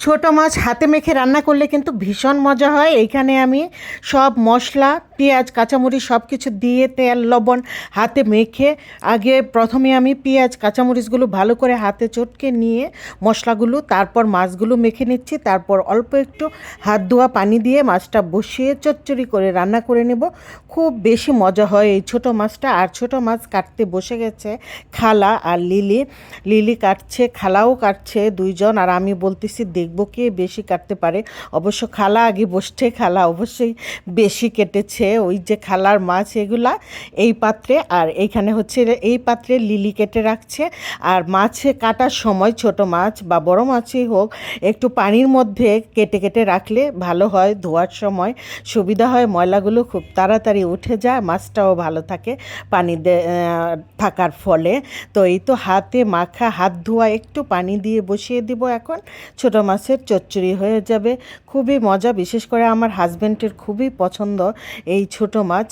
ছোট মাছ হাতে মেখে রান্না করলে কিন্তু ভীষণ মজা হয়। এইখানে আমি সব মশলা পেঁয়াজ, কাঁচামরিচ সব কিছু দিয়ে তেল, লবণ হাতে মেখে আগে প্রথমে আমি পেঁয়াজ, কাঁচামরিচগুলো ভালো করে হাতে চটকে নিয়ে মশলাগুলো, তারপর মাছগুলো মেখে নিচ্ছি, তারপর অল্প একটু হাত ধোয়া পানি দিয়ে মাছটা বসিয়ে চচ্চড়ি করে রান্না করে নেব। খুব বেশি মজা হয় এই ছোট মাছটা, আর ছোট মাছ কাটতে বসে গেছে খালা আর লিলি। লিলি কাটছে, খালাও কাটছে দুইজন, আর আমি বলতেছি, দেখব কে বেশি কাটতে পারে। অবশ্য খালা আগে বসছে, খালা অবশ্যই বেশি কেটেছে। ওই যে খালার মাছ এগুলা এই পাত্রে, আর এইখানে হচ্ছে এই পাত্রে লিলি কেটে রাখছে। আর মাছে কাটার সময় ছোট মাছ বা বড় মাছই হোক, একটু পানির মধ্যে কেটে কেটে রাখলে ভালো হয়, ধোয়ার সময় সুবিধা হয়, ময়লাগুলো খুব তাড়াতাড়ি উঠে যায়, মাছটাও ভালো থাকে পানি থাকার ফলে। তো এই তো হাতে মাখা, হাত ধোয়া, একটু পানি দিয়ে বসিয়ে দিব এখন। ছোট মাছের চচ্চড়ি হয়ে যাবে। খুবই মজা, বিশেষ করে আমার হাজব্যান্ডের খুবই পছন্দ। এই ছোট মাছ।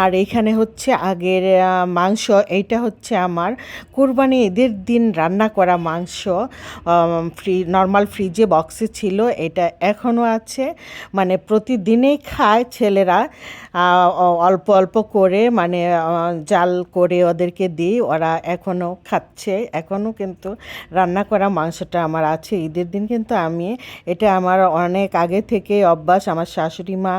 আর এইখানে হচ্ছে আগের মাংস, এইটা হচ্ছে আমার কুরবানি ঈদের দিন রান্না করা মাংস। ফ্রি নর্মাল ফ্রিজে বক্সে ছিল, এটা এখনও আছে। মানে প্রতিদিনেই খায় ছেলেরা অল্প অল্প করে মানে জাল করে ওদেরকে দিই, ওরা এখনও খাচ্ছে। এখনও কিন্তু রান্না করা মাংসটা আমার আছে ঈদের দিন, কিন্তু আমি, এটা আমার অনেক আগে থেকে অভ্যাস। আমার শাশুড়ি মা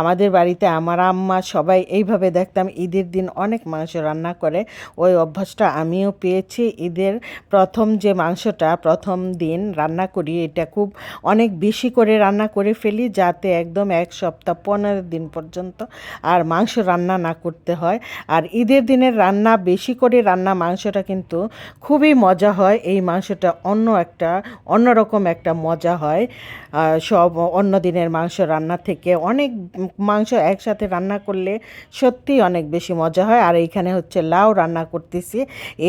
আমাদের বাড়িতে, আমার আম্মা সবাই এইভাবে দেখতাম, ঈদের দিন অনেক মাংস রান্না করে। ওই অভ্যাসটা আমিও পেয়েছি। ঈদের প্রথম যে মাংসটা, প্রথম দিন রান্না করি, এটা খুব অনেক বেশি করে রান্না করে ফেলি যাতে একদম এক সপ্তাহ, পনেরো দিন পর্যন্ত আর মাংস রান্না না করতে হয়। আর ঈদের দিনের রান্না, বেশি করে রান্না মাংসটা কিন্তু খুবই মজা হয়। এই মাংসটা অন্য একটা, অন্যরকম একটা মজা হয়। সব অন্য দিনের মাংস রান্না থেকে অনেক মাংস একসাথে রান্না করলে সত্যি অনেক বেশি মজা হয়। আর এইখানে হচ্ছে লাউ রান্না করতেছি।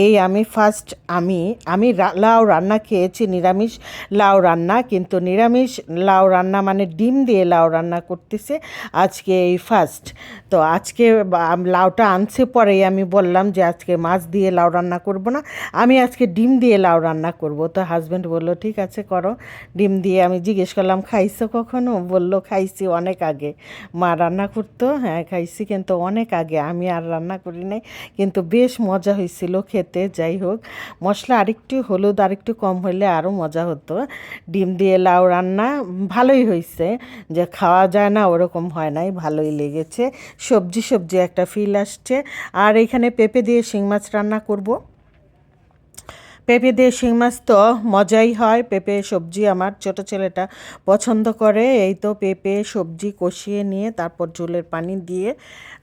এই আমি ফার্স্ট আমি আমি লাউ রান্না খেয়েছি, নিরামিষ লাউ রান্না। কিন্তু নিরামিষ লাউ রান্না মানে ডিম দিয়ে লাউ রান্না করতেছে আজকে এই ফার্স্ট তো আজকে লাউটা আনছে পরেই আমি বললাম যে আজকে মাছ দিয়ে লাউ রান্না করব না। আমি আজকে ডিম দিয়ে লাউ রান্না করব। তো হাজব্যান্ড বলল, ঠিক আছে, করো। ডিম দিয়ে আমি জিজ্ঞেস করলাম, খাইছো কখনো? বলল, খাইছি অনেক আগে। মা রান্না করতো। হ্যাঁ খাইছি কিন্তু অনেক আগে। আমি আর রান্না করি নাই, কিন্তু বেশ মজা হয়েছিল খেতে, যাই হোক। মশলা আরেকটু হলুদ, আরেকটু কম হলে আরও মজা হতো। ডিম দিয়ে লাউ রান্না ভালোই হয়েছে যে খাওয়া যায় না ওরকম হয় নাই, ভালোই লেগেছে। সবজি সবজি একটা ফিল আসছে। আর এখানে পেঁপে দিয়ে শিং মাছ রান্না করব। পেঁপে দিয়ে শিং মাছ তো মজাই হয়। পেঁপে সবজি আমার ছোট ছেলেটা পছন্দ করে। এই তো পেঁপে সবজি কষিয়ে নিয়ে তারপর ঝোলের পানি দিয়ে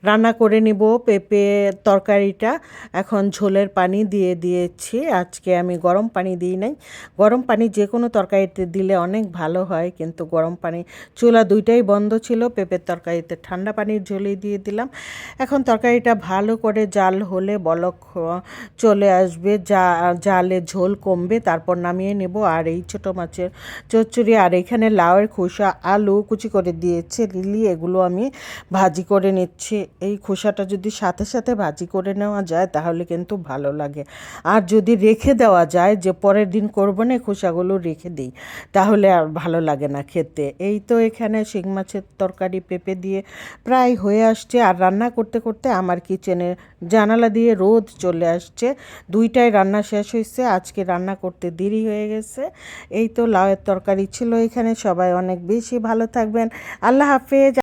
রান্না করে নিব পেঁপে তরকারিটা। এখন ঝোলের পানি দিয়ে দিয়েছি। আজকে আমি গরম পানি দিই নাই। গরম পানি যে কোনো তরকারিতে দিলে অনেক ভালো হয়। কিন্তু গরম পানি চুলা দুইটাই বন্ধ ছিল। পেঁপের তরকারিতে ঠান্ডা পানির ঝোলেই দিয়ে দিলাম। এখন তরকারিটা ভালো করে জাল হলে বলক চলে আসবে। জালে ঝোল কমবে, তারপর নামিয়ে নেব। আর এই ছোট মাছের চচ্চড়ি, আর এখানে লাউয়ের খোসা, আলু কুচি করে দিয়েছে লিলি, এগুলো আমি ভাজি করে নিচ্ছি। এই খোসাটা যদি সাথে সাথে ভাজি করে নেওয়া যায়, তাহলে কিন্তু ভালো লাগে। আর যদি রেখে দেওয়া যায় যে পরের দিন করব না খোসাগুলো রেখে দিই, তাহলে আর ভালো লাগে না খেতে। এই তো এখানে শিং মাছের তরকারি পেঁপে দিয়ে প্রায় হয়ে আসছে। আর রান্না করতে করতে আমার কিচেনের জানালা দিয়ে রোদ চলে আসছে। দুইটায় রান্না শেষ হয়েছে আজকে রান্না করতে দেরি হয়ে গেছে। এই তো লাউয়ের তরকারি ছিল এখানে। সবাই অনেক বেশি ভালো থাকবেন। আল্লাহ হাফেজ।